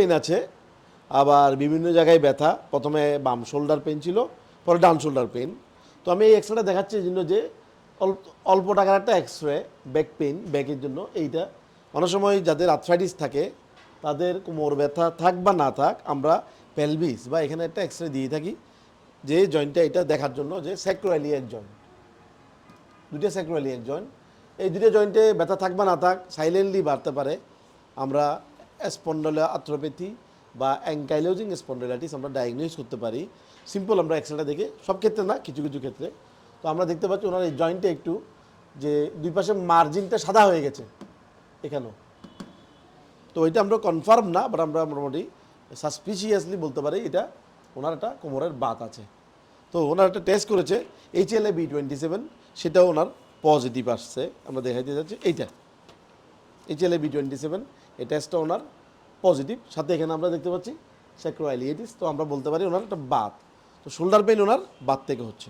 Pen আছে, আবার বিভিন্ন জায়গায় ব্যথা, প্রথমে বাম শোল্ডার পেন ছিল, পরে ডান শোল্ডার পেন তো আমি এই এক্সরেটা দেখাচ্ছি এই জন্য যে অল্প টাকার একটা এক্সরে ব্যাক পেন ব্যাকের জন্য এইটা। অনেক সময় যাদের আর্থ্রাইটিস থাকে, তাদের কোমর ব্যথা থাক বা না থাক, আমরা পেলভিস বা এখানে একটা এক্স রে দিয়ে থাকি, যে জয়েন্টটা এটা দেখার জন্য যে স্যাক্রোয়ালিয়াক জয়েন্ট দুটো স্যাক্রোয়ালিয়াক জয়েন্ট এই দুটো জয়েন্টে ব্যথা থাক বা না থাক সাইলেন্টলি বাড়তে পারে। আমরা স্পন্ডলা আথ্রোপ্যাথি বা অ্যাঙ্কাইলোজিং স্পন্ডলাইটিস আমরা ডায়াগনোজ করতে পারি। সিম্পল আমরা এক্সরেটা দেখে, সব ক্ষেত্রে না, কিছু কিছু ক্ষেত্রে। তো আমরা দেখতে পাচ্ছি ওনার এই জয়েন্টে একটু যে দুই পাশে মার্জিনটা সাদা হয়ে গেছে এখানেও। তো এটা আমরা কনফার্ম না বাট আমরা মোটামুটি সাসপিসিয়াসলি বলতে পারি এটা ওনার একটা কোমরের বাত আছে। তো ওনার একটা টেস্ট করেছে H L A B twenty seven সেটাও ওনার পজিটিভ আসছে। আমরা দেখাইতে যাচ্ছি, এইটা। H L A B twenty seven এই টেস্টটা ওনার পজিটিভ সাথে এখানে আমরা দেখতে পাচ্ছি স্যাক্রোয়াইলিয়েটিস তো আমরা বলতে পারি ওনার একটা বাত। তো শোল্ডার পেইন ওনার বাত থেকে হচ্ছে।